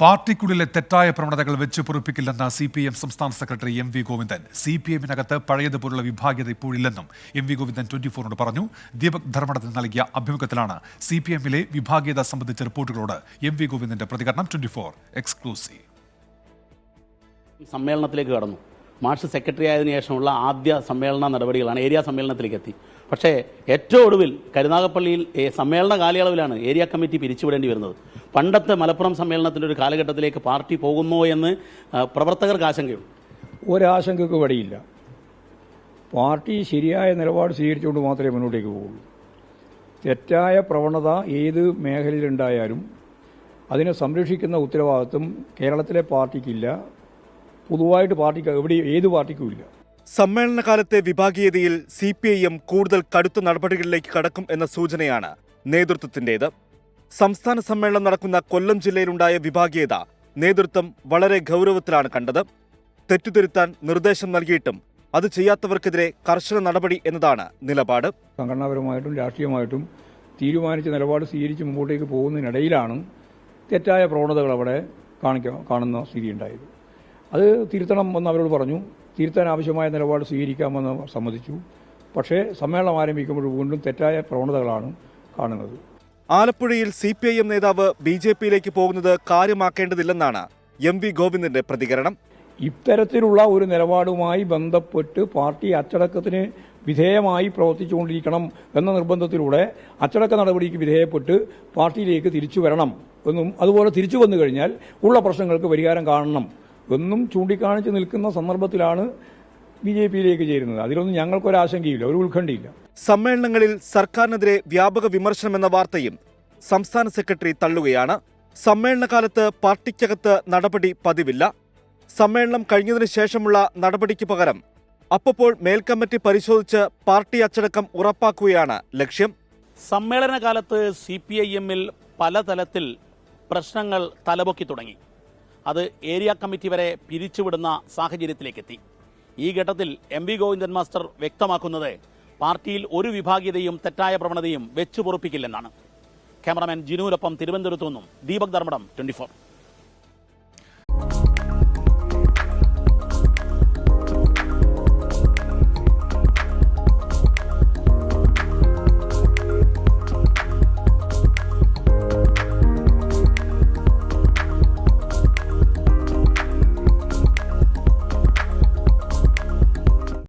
പാർട്ടിക്കുള്ളിലെ തെറ്റായ പ്രവണതകൾ വെച്ച് പൊറുപ്പിക്കില്ലെന്ന സി പി എം സംസ്ഥാന secretary M V Govindan. C P എമ്മിനകത്ത് പഴയതുപോലുള്ള വിഭാഗീയത ഇപ്പോഴില്ലെന്നും എം വി ഗോവിന്ദൻ ട്വന്റി ഫോറിനോട് പറഞ്ഞു. ദീപക് ധർമ്മടത്തിന് നൽകിയ അഭിമുഖത്തിലാണ് സി പി എമ്മിലെ വിഭാഗീയത സംബന്ധിച്ച റിപ്പോർട്ടുകളോട് എം വി ഗോവിന്ദന്റെ പ്രതികരണം ട്വന്റി ഫോർ എക്സ്ക്ലൂസീവ്. സമ്മേളനത്തിലേക്ക് കടന്നു. മാർച്ച് സെക്രട്ടറി ആയതിനു ശേഷമുള്ള ആദ്യ സമ്മേളന നടപടികളാണ് ഏരിയ സമ്മേളനത്തിലേക്ക് എത്തി പക്ഷേ ഏറ്റവും ഒടുവിൽ കരുനാഗപ്പള്ളിയിൽ സമ്മേളന കാലയളവിലാണ് ഏരിയ കമ്മിറ്റി പിരിച്ചുവിടേണ്ടി വരുന്നത്. പണ്ടത്തെ മലപ്പുറം സമ്മേളനത്തിന്റെ ഒരു കാലഘട്ടത്തിലേക്ക് പാർട്ടി പോകുമോ എന്ന് പ്രവർത്തകർക്ക് ആശങ്കയുണ്ട്. ഒരാശങ്കക്ക് വഴിയില്ല. പാർട്ടി ശരിയായ നിലപാട് സ്വീകരിച്ചുകൊണ്ട് മാത്രമേ മുന്നോട്ടേക്ക് പോകുള്ളൂ തെറ്റായ പ്രവണത ഏത് മേഖലയിലുണ്ടായാലും അതിനെ സംരക്ഷിക്കുന്ന ഉത്തരവാദിത്വം കേരളത്തിലെ പാർട്ടിക്കില്ല. പൊതുവായിട്ട് പാർട്ടിക്ക് എവിടെ ഏത് പാർട്ടിക്കും ഇല്ല. സമ്മേളനകാലത്തെ വിഭാഗീയതയിൽ സി പി ഐ എം കൂടുതൽ കടുത്ത നടപടികളിലേക്ക് കടക്കും എന്ന സൂചനയാണ് നേതൃത്വത്തിന്റെത്. സംസ്ഥാന സമ്മേളനം നടക്കുന്ന കൊല്ലം ജില്ലയിലുണ്ടായ വിഭാഗീയത നേതൃത്വം വളരെ ഗൗരവത്തിലാണ് കണ്ടത്. തെറ്റുതിരുത്താൻ നിർദ്ദേശം നൽകിയിട്ടും അത് ചെയ്യാത്തവർക്കെതിരെ കർശന നടപടി എന്നതാണ് നിലപാട്. സംഘടനാപരമായിട്ടും രാഷ്ട്രീയമായിട്ടും തീരുമാനിച്ച നിലപാട് സ്വീകരിച്ച് മുമ്പോട്ടേക്ക് പോകുന്നതിനിടയിലാണ് തെറ്റായ പ്രവണതകൾ അവിടെ കാണിക്ക കാണുന്ന സ്ഥിതി ഉണ്ടായത് അത് തിരുത്തണം എന്ന് അവരോട് പറഞ്ഞു. തിരുത്താൻ ആവശ്യമായ നിലപാട് സ്വീകരിക്കാമെന്ന് സമ്മതിച്ചു. പക്ഷേ സമ്മേളനം ആരംഭിക്കുമ്പോൾ വീണ്ടും തെറ്റായ പ്രവണതകളാണ് കാണുന്നത്. ആലപ്പുഴയിൽ സി പി ഐ എം നേതാവ് ബി ജെ പിയിലേക്ക് പോകുന്നത് കാര്യമാക്കേണ്ടതില്ലെന്നാണ് എം വി ഗോവിന്ദന്റെ പ്രതികരണം. ഇത്തരത്തിലുള്ള ഒരു നിലപാടുമായി ബന്ധപ്പെട്ട് പാർട്ടി അച്ചടക്കത്തിന് വിധേയമായി പ്രവർത്തിച്ചുകൊണ്ടിരിക്കണം എന്ന നിർബന്ധത്തിലൂടെ അച്ചടക്ക നടപടിക്ക് വിധേയപ്പെട്ട് പാർട്ടിയിലേക്ക് തിരിച്ചു വരണം എന്നും അതുപോലെ തിരിച്ചു വന്നു കഴിഞ്ഞാൽ ഉള്ള പ്രശ്നങ്ങൾക്ക് പരിഹാരം കാണണം എന്നും ചൂണ്ടിക്കാണിച്ച് നിൽക്കുന്ന സന്ദർഭത്തിലാണ് ബി ജെ പിയിലേക്ക് ചേരുന്നത്. അതിലൊന്നും ഞങ്ങൾക്കൊരാശങ്കയില്ല ഒരു ഉത്കണ്ഠയില്ല. സമ്മേളനങ്ങളിൽ സർക്കാരിനെതിരെ വ്യാപക വിമർശനം എന്ന വാർത്തയും സംസ്ഥാന സെക്രട്ടറി തള്ളുകയാണ്. സമ്മേളനകാലത്ത് പാർട്ടിക്കകത്ത് നടപടി പതിവില്ല. സമ്മേളനം കഴിഞ്ഞതിനു ശേഷമുള്ള നടപടിക്ക് പകരം അപ്പോൾ മേൽക്കമ്മിറ്റി പരിശോധിച്ച് പാർട്ടി അച്ചടക്കം ഉറപ്പാക്കുകയാണ് ലക്ഷ്യം. സമ്മേളന കാലത്ത് സി പി ഐ എമ്മിൽ പലതലത്തിൽ പ്രശ്നങ്ങൾ തലപൊക്കി തുടങ്ങി. അത് ഏരിയ കമ്മിറ്റി വരെ പിരിച്ചുവിടുന്ന സാഹചര്യത്തിലേക്കെത്തി. ഈ ഘട്ടത്തിൽ എം വി ഗോവിന്ദൻ മാസ്റ്റർ വ്യക്തമാക്കുന്നത് പാർട്ടിയിൽ ഒരു വിഭാഗീയതയും തെറ്റായ പ്രവണതയും വെച്ചു പൊറുപ്പിക്കില്ലെന്നാണ് ക്യാമറാമാൻ ജിനുവിനൊപ്പം തിരുവനന്തപുരത്തു നിന്നും ദീപക് ധർമ്മടം ട്വന്റി